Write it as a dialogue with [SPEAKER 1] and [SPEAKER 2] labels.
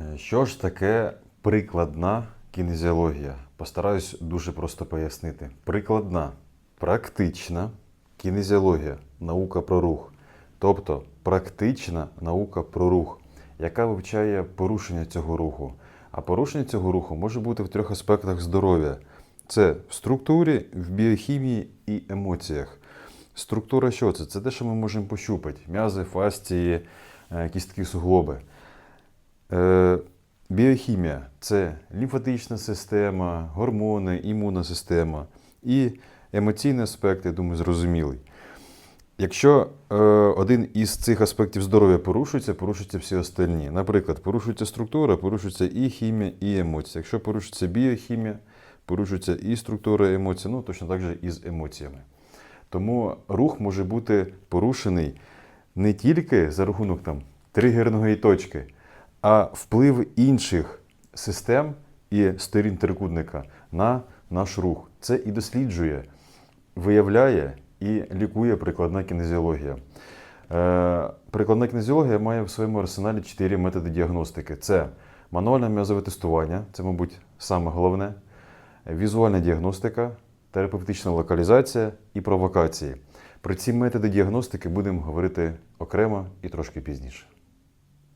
[SPEAKER 1] Е, Що ж таке прикладна кінезіологія? Постараюсь дуже просто пояснити. Прикладна, практична кінезіологія, наука про рух. Тобто практична наука про рух, яка вивчає порушення цього руху. А порушення цього руху може бути в трьох аспектах здоров'я: це в структурі, в біохімії і емоціях. Структура що це? Це те, що ми можемо пощупати: м'язи, фасції, е, кістки, суглоби. Е, Біохімія це лімфатична система, гормони, імунна система і емоційний аспект, я думаю, зрозумілий. Якщо е, один із цих аспектів здоров'я порушується, порушуються всі остальні. Наприклад, порушується структура, порушується і хімія, і емоції. Якщо порушується біохімія, порушується і структура, і емоції, ну точно так же і з емоціями. Тому рух може бути порушений не тільки за рахунок там, тригерної точки, а вплив інших систем і сторін трикутника на наш рух. Це і досліджує, виявляє і лікує прикладна кінезіологія. Е, прикладна кінезіологія має в своєму арсеналі чотири методи діагностики: це мануальне м'язове тестування, це, мабуть, саме головне, візуальна діагностика, терапевтична локалізація і провокації. Про ці методи діагностики будемо говорити окремо і трошки пізніше.